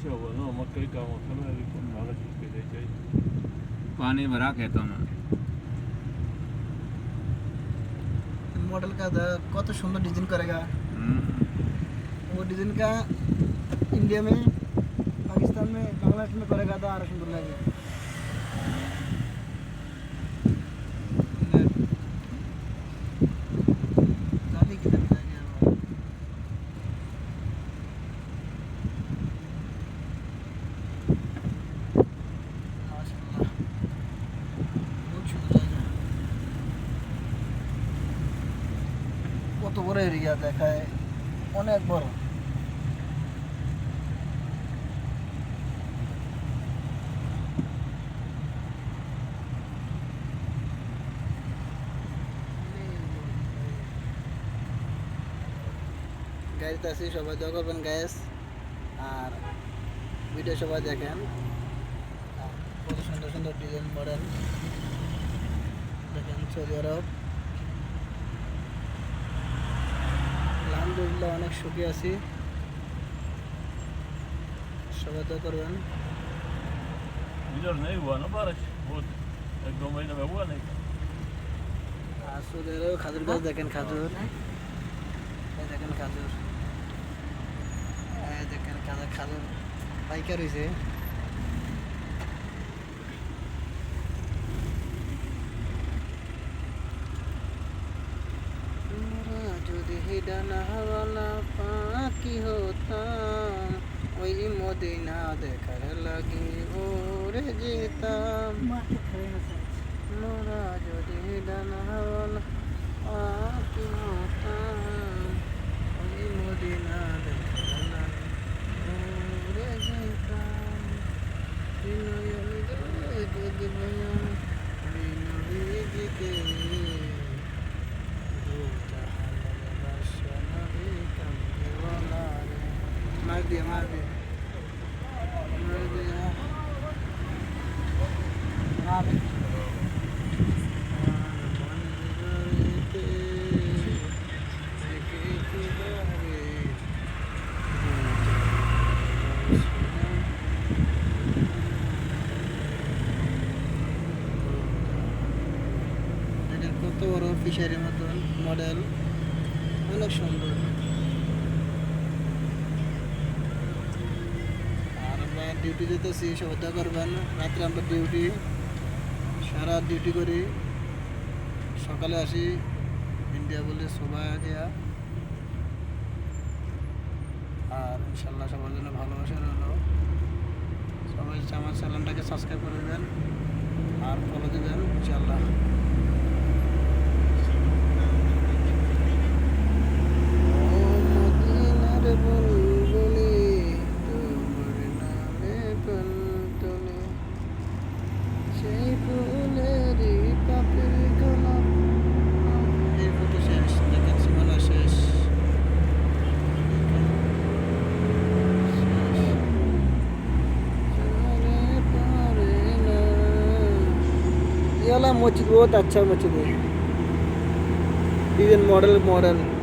पानी भरा का मौसम है अभी खाना ठीक है चाहिए पानी भरा वो डिज़ाइन का इंडिया में पाकिस्तान में बांग्लादेश में करेगा तो आर सुंदर लगेगा কত বড় এরিয়া দেখায়? অনেক বড়। গাড়িতে আছি সবাই, দোয়া করবেন গ্যাস আর ভিডিও সবাই দেখেন। কত সুন্দর সুন্দর ডিজাইন মডেল দেখেন সৌদি আরব। আলহামদুলিল্লাহ অনেক সুখী আছি। স্বাগত করবেন। খাজুর গাছ দেখেন খাজুর দেখেন খাজুর দেখেন খাজুর পাইকার হয়েছে যদি ডানাওয়ালা পাখি হতাম ওই মদিনা দেখার লাগি ওরে যেতাম মোরা যদি ডানাওয়ালা পাখি হতাম ওই মদিনা দেখার লাগি ওরে যেতাম বিনয়নী জয় যদি ভয়ান বিনয়ীকে मार কত বড় ফিশারির মতন মডেল অনেক সুন্দর আর আমরা ডিউটি যেতেছি সবাই করবেন। রাত্রে আমরা ডিউটি সারা ডিউটি করি। সকালে আসি ইন্ডিয়া বলে সবাই দেয়া আর ইনশাল্লাহ সবার জন্য ভালোবাসা রইল। সবাই আমার চ্যানেলটাকে সাবস্ক্রাইব করে দেবেন। আর ফলো দেবেন, ইনশাল্লাহ। ಎಲ್ಲ ಮುಚ್ಚಿದ್ವು ಹೋತ ಹಚ್ಚ ಮುಚ್ಚಿದ್ವು. ಈಗಿನ ಮಾಡಲ್ ಮಾಡಲ್